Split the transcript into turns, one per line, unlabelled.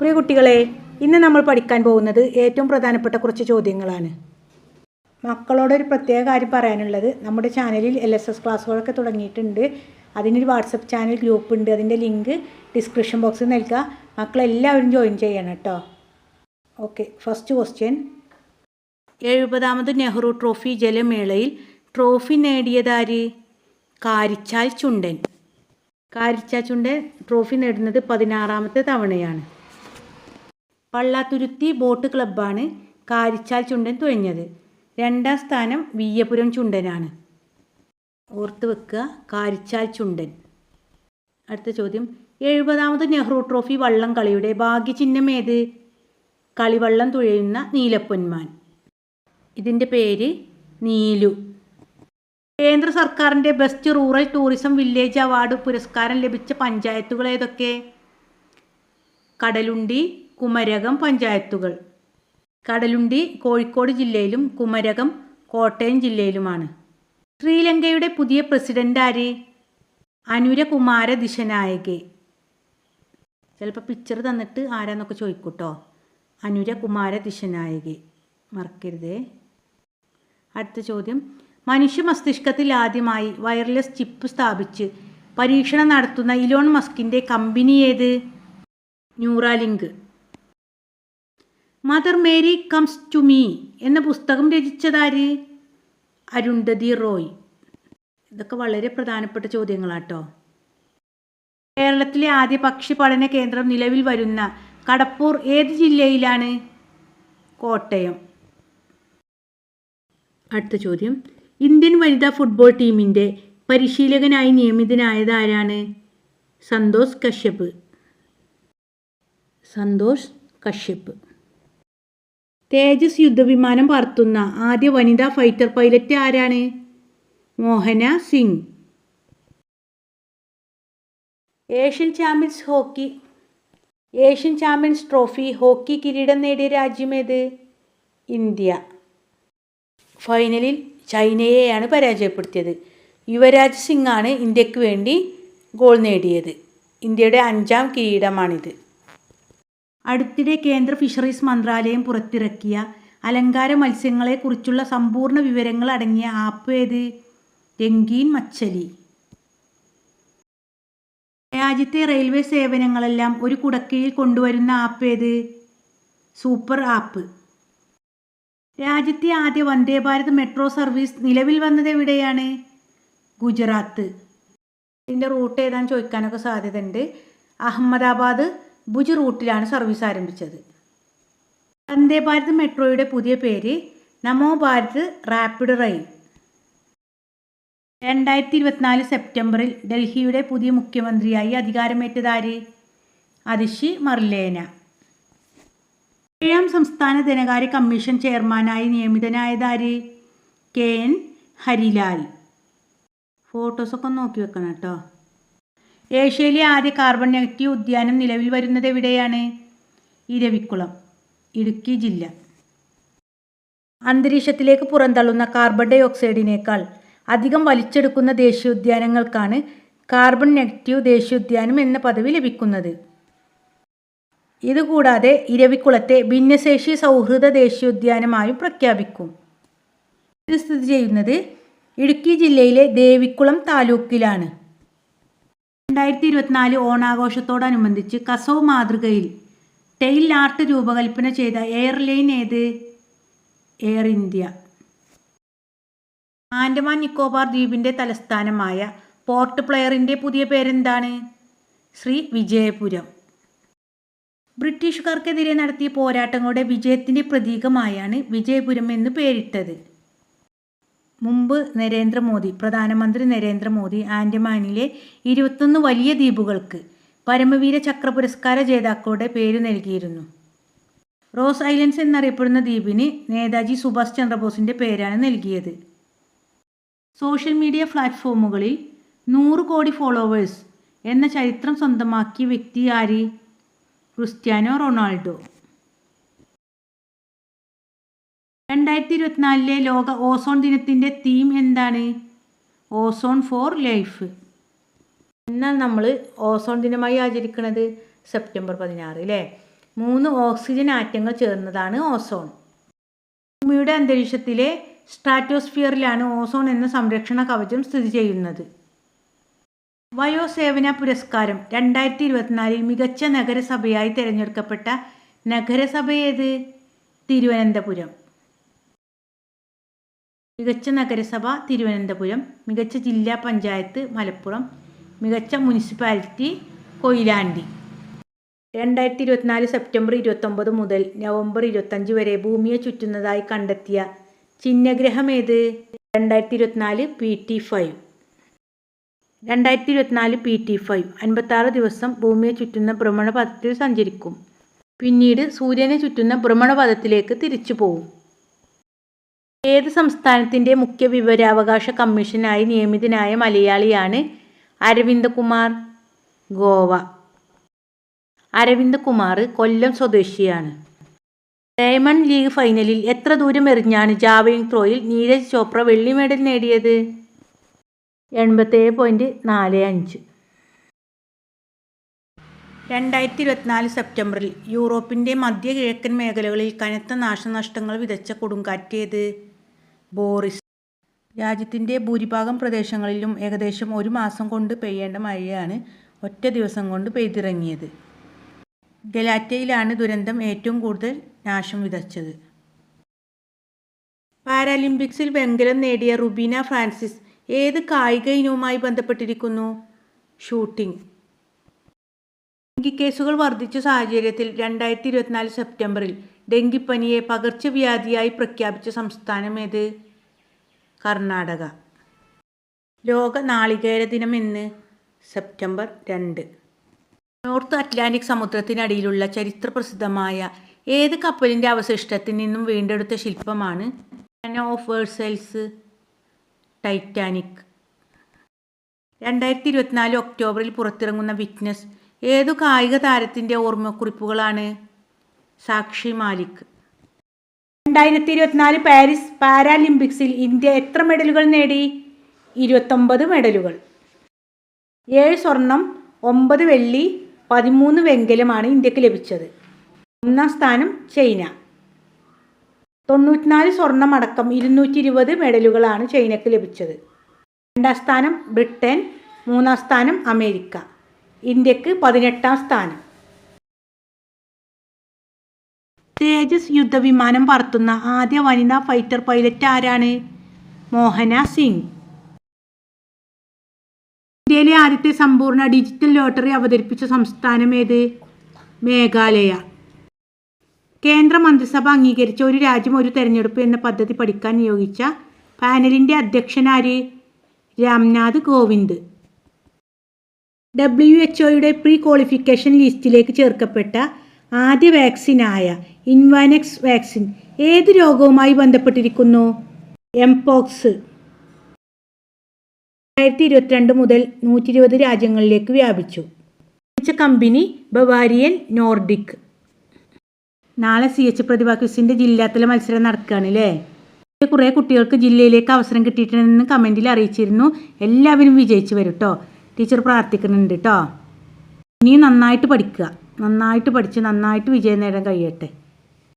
പ്രിയ കുട്ടികളെ ഇന്ന് നമ്മൾ പഠിക്കാൻ പോകുന്നത് ഏറ്റവും പ്രധാനപ്പെട്ട കുറച്ച് ചോദ്യങ്ങളാണ്. മക്കളോടൊരു പ്രത്യേക കാര്യം പറയാനുള്ളത് നമ്മുടെ ചാനലിൽ എൽ എസ് എസ് ക്ലാസ്സുകളൊക്കെ തുടങ്ങിയിട്ടുണ്ട്. അതിനൊരു വാട്സപ്പ് ചാനൽ ഗ്രൂപ്പ് ഉണ്ട്. അതിന്റെ ലിങ്ക് ഡിസ്ക്രിപ്ഷൻ ബോക്സിൽ നൽകുക മക്കളെല്ലാവരും ജോയിൻ ചെയ്യണം കേട്ടോ. ഓക്കെ ഫസ്റ്റ് ക്വസ്റ്റ്യൻ എഴുപതാമത് നെഹ്റു ട്രോഫി ജലമേളയിൽ ട്രോഫി നേടിയതാര്? കാരിച്ചാൽ ചുണ്ടൻ. കാരിച്ചാൽ ചുണ്ടൻ ട്രോഫി നേടുന്നത് പതിനാറാമത്തെ തവണയാണ്. പള്ളാത്തുരുത്തി ബോട്ട് ക്ലബ്ബാണ് കാരിച്ചാൽ ചുണ്ടൻ തുഴഞ്ഞത്. രണ്ടാം സ്ഥാനം വീയപുരം ചുണ്ടനാണ്. ഓർത്ത് വെക്കുക കാരിച്ചാൽ ചുണ്ടൻ. അടുത്ത ചോദ്യം. എഴുപതാമത് നെഹ്റു ട്രോഫി വള്ളം കളിയുടെ ഭാഗ്യചിഹ്നം ഏത്? കളിവള്ളം തുഴയുന്ന നീലപ്പൊന്മാൻ. ഇതിന്റെ പേര് നീലു. കേന്ദ്ര സർക്കാരിന്റെ best rural tourism village award പുരസ്കാരം ലഭിച്ച പഞ്ചായത്തുകൾ ഏതൊക്കെ? കടലുണ്ടി കുമരകം പഞ്ചായത്തുകൾ. കടലുണ്ടി കോഴിക്കോട് ജില്ലയിലും കുമരകം കോട്ടയം ജില്ലയിലുമാണ്. ശ്രീലങ്കയുടെ പുതിയ പ്രസിഡന്റ് ആര്? അനുരകുമാര ദിശനായകെ ചിലപ്പോൾ പിക്ചർ തന്നിട്ട് ആരാന്നൊക്കെ ചോദിക്കൂട്ടോ? അനുരകുമാര ദിശനായകെ മറക്കരുതേ. അടുത്ത ചോദ്യം. മനുഷ്യ മസ്തിഷ്കത്തിൽ ആദ്യമായി വയർലെസ് ചിപ്പ് സ്ഥാപിച്ച് പരീക്ഷണം നടത്തുന്ന ഇലോൺ മസ്കിന്റെ കമ്പനി ഏത്? Neuralink. Mother Mary comes to me എന്ന പുസ്തകം രചിച്ചതാര്? അരുന്ധതി റോയ്. ഇതൊക്കെ വളരെ പ്രധാനപ്പെട്ട ചോദ്യങ്ങളാട്ടോ. കേരളത്തിലെ ആദ്യ പക്ഷി പഠന കേന്ദ്രം നിലവിൽ വരുന്ന കടപ്പൂർ ഏത് ജില്ലയിലാണ്? കോട്ടയം. അടുത്ത ചോദ്യം. ഇന്ത്യൻ വനിതാ ഫുട്ബോൾ ടീമിന്റെ പരിശീലകനായി നിയമിതനായത് ആരാണ് സന്തോഷ് കശ്യപ്. സന്തോഷ് കശ്യപ്. തേജസ് യുദ്ധവിമാനം പറത്തുന്ന ആദ്യ വനിതാ ഫൈറ്റർ പൈലറ്റ് ആരാണ്? Mohana Singh. Asian champions hockey. Asian champions trophy hockey കിരീടം നേടിയ രാജ്യമേത് ഇന്ത്യ. ഫൈനലിൽ ചൈനയെയാണ് പരാജയപ്പെടുത്തിയത്. യുവരാജ് സിംഗ് ആണ് ഇന്ത്യയ്ക്ക് വേണ്ടി ഗോൾ നേടിയത്. ഇന്ത്യയുടെ അഞ്ചാം കിരീടമാണിത്. അടുത്തിടെ കേന്ദ്ര ഫിഷറീസ് മന്ത്രാലയം പുറത്തിറക്കിയ അലങ്കാര മത്സ്യങ്ങളെക്കുറിച്ചുള്ള സമ്പൂർണ വിവരങ്ങൾ അടങ്ങിയ ആപ്പ് ഏത്? രംഗീൻ മച്ചലി. രാജ്യത്തെ റെയിൽവേ സേവനങ്ങളെല്ലാം ഒരു കുടക്കീഴിൽ കൊണ്ടുവരുന്ന ആപ്പ് ഏത്? Super app. രാജ്യത്തെ ആദ്യ വന്ദേ ഭാരത് മെട്രോ സർവീസ് നിലവിൽ വന്നത് എവിടെയാണ്? ഗുജറാത്ത്. ഇതിന്റെ റൂട്ട് ഏതാന്ന് ചോദിക്കാനൊക്കെ സാധ്യതയുണ്ട്. അഹമ്മദാബാദ് ഭുജ് റൂട്ടിലാണ് സർവീസ് ആരംഭിച്ചത്. വന്ദേ ഭാരത് മെട്രോയുടെ പുതിയ പേര് നമോ ഭാരത് റാപ്പിഡ് റെയിൽ. രണ്ടായിരത്തി ഇരുപത്തിനാല് സെപ്റ്റംബറിൽ ഡൽഹിയുടെ പുതിയ മുഖ്യമന്ത്രിയായി അധികാരമേറ്റതാര് അതിഷി മർലേന. ഏഴാം സംസ്ഥാന ധനകാര്യ കമ്മീഷൻ ചെയർമാനായി നിയമിതനായതാര് കെ. എൻ. ഹരിലാൽ. ഫോട്ടോസൊക്കെ നോക്കി വെക്കണം കേട്ടോ. ഏഷ്യയിലെ ആദ്യ കാർബൺ നെഗറ്റീവ് ഉദ്യാനം നിലവിൽ വരുന്നത് എവിടെയാണ്? ഇരവിക്കുളം ഇടുക്കി ജില്ല. അന്തരീക്ഷത്തിലേക്ക് പുറന്തള്ളുന്ന കാർബൺ ഡൈ ഓക്സൈഡിനേക്കാൾ അധികം വലിച്ചെടുക്കുന്ന ദേശീയോദ്യാനങ്ങൾക്കാണ് കാർബൺ നെഗറ്റീവ് ദേശീയോദ്യാനം എന്ന പദവി ലഭിക്കുന്നത്. ഇതുകൂടാതെ ഇരവിക്കുളത്തെ ഭിന്നശേഷി സൗഹൃദ ദേശീയോദ്യാനമായും പ്രഖ്യാപിക്കും. ഇത് സ്ഥിതി ചെയ്യുന്നത് ഇടുക്കി ജില്ലയിലെ ദേവിക്കുളം താലൂക്കിലാണ്. രണ്ടായിരത്തി ഇരുപത്തിനാല് ഓണാഘോഷത്തോടനുബന്ധിച്ച് കസോ മാതൃകയിൽ ടെയിൽ ആർട്ട് രൂപകൽപ്പന ചെയ്ത എയർലൈൻ ഏത്? Air India. ആൻഡമാൻ നിക്കോബാർ ദ്വീപിന്റെ തലസ്ഥാനമായ പോർട്ട് പ്ലെയറിന്റെ പുതിയ പേരെന്താണ്? ശ്രീ വിജയപുരം. ബ്രിട്ടീഷുകാർക്കെതിരെ നടത്തിയ പോരാട്ടങ്ങളുടെ വിജയത്തിന്റെ പ്രതീകമായാണ് വിജയപുരം എന്ന് പേരിട്ടത്. മുമ്പ് നരേന്ദ്രമോദി പ്രധാനമന്ത്രി നരേന്ദ്രമോദി ആൻഡമാനിലെ ഇരുപത്തൊന്ന് വലിയ ദ്വീപുകൾക്ക് പരമവീര ചക്ര പുരസ്കാര ജേതാക്കളുടെ പേര് നൽകിയിരുന്നു. റോസ് ഐലൻഡ്സ് എന്നറിയപ്പെടുന്ന ദ്വീപിന് നേതാജി സുഭാഷ് ചന്ദ്രബോസിന്റെ പേരാണ് നൽകിയത്. സോഷ്യൽ മീഡിയ പ്ലാറ്റ്ഫോമുകളിൽ നൂറ് കോടി ഫോളോവേഴ്സ് എന്ന ചരിത്രം സ്വന്തമാക്കിയ വ്യക്തി ആര്? Cristiano Ronaldo. രണ്ടായിരത്തി ഇരുപത്തിനാലിലെ ലോക ഓസോൺ ദിനത്തിന്റെ തീം എന്താണ്? Ozone for life. എന്നാൽ നമ്മൾ ഓസോൺ ദിനമായി ആചരിക്കുന്നത് സെപ്റ്റംബർ പതിനാറ് അല്ലേ മൂന്ന് ഓക്സിജൻ ആറ്റങ്ങൾ ചേർന്നതാണ് ഓസോൺ. ഭൂമിയുടെ അന്തരീക്ഷത്തിലെ സ്ട്രാറ്റോസ്ഫിയറിലാണ് ഓസോൺ എന്ന സംരക്ഷണ കവചം സ്ഥിതി ചെയ്യുന്നത്. വയോസേവന പുരസ്കാരം രണ്ടായിരത്തി ഇരുപത്തിനാലിൽ മികച്ച നഗരസഭയായി തിരഞ്ഞെടുക്കപ്പെട്ട നഗരസഭ ഏത്? തിരുവനന്തപുരം. മികച്ച നഗരസഭ തിരുവനന്തപുരം മികച്ച ജില്ലാ പഞ്ചായത്ത് മലപ്പുറം മികച്ച മുനിസിപ്പാലിറ്റി കൊയിലാണ്ടി. രണ്ടായിരത്തി ഇരുപത്തിനാല് സെപ്റ്റംബർ ഇരുപത്തൊമ്പത് മുതൽ നവംബർ ഇരുപത്തഞ്ച് വരെ ഭൂമിയെ ചുറ്റുന്നതായി കണ്ടെത്തിയ ചിഹ്നഗ്രഹം ഏത്? രണ്ടായിരത്തി ഇരുപത്തിനാല് പി ടി ഫൈവ്. രണ്ടായിരത്തി ഇരുപത്തിനാല് പി ടി ഫൈവ്. അൻപത്താറ് ദിവസം ഭൂമിയെ ചുറ്റുന്ന ഭ്രമണപഥത്തിൽ സഞ്ചരിക്കും. പിന്നീട് സൂര്യനെ ചുറ്റുന്ന ഭ്രമണപഥത്തിലേക്ക് തിരിച്ചു പോകും ഏത് സംസ്ഥാനത്തിന്റെ മുഖ്യ വിവരാവകാശ കമ്മീഷനായി നിയമിതനായ മലയാളിയാണ് അരവിന്ദ് അരവിന്ദകുമാർ ഗോവ. അരവിന്ദ് അരവിന്ദകുമാർ കൊല്ലം സ്വദേശിയാണ്. ഡയമണ്ട് ലീഗ് ഫൈനലിൽ എത്ര ദൂരം എറിഞ്ഞാണ് ജാവലിംഗ് ത്രോയിൽ നീരജ് ചോപ്ര വെള്ളി മെഡൽ നേടിയത്? എൺപത്തേഴ് പോയിന്റ് നാല് അഞ്ച്. രണ്ടായിരത്തി ഇരുപത്തിനാല് സെപ്റ്റംബറിൽ യൂറോപ്പിന്റെ മധ്യ കിഴക്കൻ മേഖലകളിൽ കനത്ത നാശനഷ്ടങ്ങൾ വിതച്ച കൊടുങ്കാറ്റേത്? ബോറിസ്. രാജ്യത്തിന്റെ ഭൂരിഭാഗം പ്രദേശങ്ങളിലും ഏകദേശം ഒരു മാസം കൊണ്ട് പെയ്യേണ്ട മഴയാണ് ഒറ്റ ദിവസം കൊണ്ട് പെയ്തിറങ്ങിയത്. ഗലാറ്റയിലാണ് ദുരന്തം ഏറ്റവും കൂടുതൽ നാശം വിതച്ചത്. പാരാലിമ്പിക്സിൽ വെങ്കലം നേടിയ റുബീന ഫ്രാൻസിസ് ഏത് കായിക ഇനവുമായി ബന്ധപ്പെട്ടിരിക്കുന്നു? ഷൂട്ടിംഗ്. ഡെങ്കി കേസുകൾ വർദ്ധിച്ച സാഹചര്യത്തിൽ രണ്ടായിരത്തി ഇരുപത്തിനാല് സെപ്റ്റംബറിൽ ഡെങ്കിപ്പനിയെ പകർച്ചവ്യാധിയായി പ്രഖ്യാപിച്ച സംസ്ഥാനം ഏത്? കർണാടക. ലോക നാളികേര ദിനം എന്ന് സെപ്റ്റംബർ രണ്ട്. നോർത്ത് അറ്റ്ലാന്റിക് സമുദ്രത്തിനടിയിലുള്ള ചരിത്രപ്രസിദ്ധമായ ഏത് കപ്പലിന്റെ അവശിഷ്ടത്തിൽ നിന്നും വീണ്ടെടുത്ത ശില്പമാണ്? ഓഫ് വേഴ്സൽസ് ടൈറ്റാനിക് രണ്ടായിരത്തി ഇരുപത്തിനാല് ഒക്ടോബറിൽ പുറത്തിറങ്ങുന്ന വിറ്റ്നസ് ഏതു കായിക താരത്തിന്റെ ഓർമ്മക്കുറിപ്പുകളാണ്? സാക്ഷി മാലിക്. രണ്ടായിരത്തി ഇരുപത്തിനാല് പാരീസ് പാരാലിമ്പിക്സിൽ ഇന്ത്യ എത്ര മെഡലുകൾ നേടി? ഇരുപത്തൊമ്പത് മെഡലുകൾ. ഏഴ് സ്വർണം ഒമ്പത് വെള്ളി പതിമൂന്ന് വെങ്കലമാണ് ഇന്ത്യയ്ക്ക് ലഭിച്ചത്. ഒന്നാം സ്ഥാനം ചൈന. തൊണ്ണൂറ്റിനാല് സ്വർണമടക്കം ഇരുന്നൂറ്റി ഇരുപത് മെഡലുകളാണ് ചൈനയ്ക്ക് ലഭിച്ചത്. രണ്ടാം സ്ഥാനം ബ്രിട്ടൻ മൂന്നാം സ്ഥാനം അമേരിക്ക. ഇന്ത്യയ്ക്ക് പതിനെട്ടാം സ്ഥാനം. തേജസ് യുദ്ധവിമാനം പറത്തുന്ന ആദ്യ വനിതാ ഫൈറ്റർ പൈലറ്റ് ആരാണ്? മോഹന സിംഗ്. ഇന്ത്യയിലെ ആദ്യത്തെ സമ്പൂർണ ഡിജിറ്റൽ ലോട്ടറി അവതരിപ്പിച്ച സംസ്ഥാനം ഏത്? മേഘാലയ. കേന്ദ്ര മന്ത്രിസഭ അംഗീകരിച്ച ഒരു രാജ്യം ഒരു തെരഞ്ഞെടുപ്പ് എന്ന പദ്ധതി പഠിക്കാൻ നിയോഗിച്ച പാനലിന്റെ അധ്യക്ഷനാര് രാംനാഥ് കോവിന്ദ്. ഡബ്ല്യു എച്ച് ഒയുടെ പ്രീ ക്വാളിഫിക്കേഷൻ ലിസ്റ്റിലേക്ക് ചേർക്കപ്പെട്ട ആദ്യ വാക്സിനായ ഇൻവാനെക്സ് വാക്സിൻ ഏത് രോഗവുമായി ബന്ധപ്പെട്ടിരിക്കുന്നു? എംപോക്സ് രണ്ടായിരത്തി ഇരുപത്തിരണ്ട് മുതൽ നൂറ്റി ഇരുപത് രാജ്യങ്ങളിലേക്ക് വ്യാപിച്ചു. Company Bavarian Nordic. നാളെ സി എച്ച് പ്രതിഭ ജില്ലാതല മത്സരം നടക്കുകയാണ് അല്ലേ കുറേ കുട്ടികൾക്ക് ജില്ലയിലേക്ക് അവസരം കിട്ടിയിട്ടുണ്ടെന്ന് കമന്റിൽ അറിയിച്ചിരുന്നു. എല്ലാവരും വിജയിച്ചു വരും കേട്ടോ ടീച്ചർ പ്രാർത്ഥിക്കുന്നുണ്ട് കേട്ടോ ഇനിയും നന്നായിട്ട് പഠിക്കുക. നന്നായിട്ട് പഠിച്ച് നന്നായിട്ട് വിജയം നേടാൻ കഴിയട്ടെ.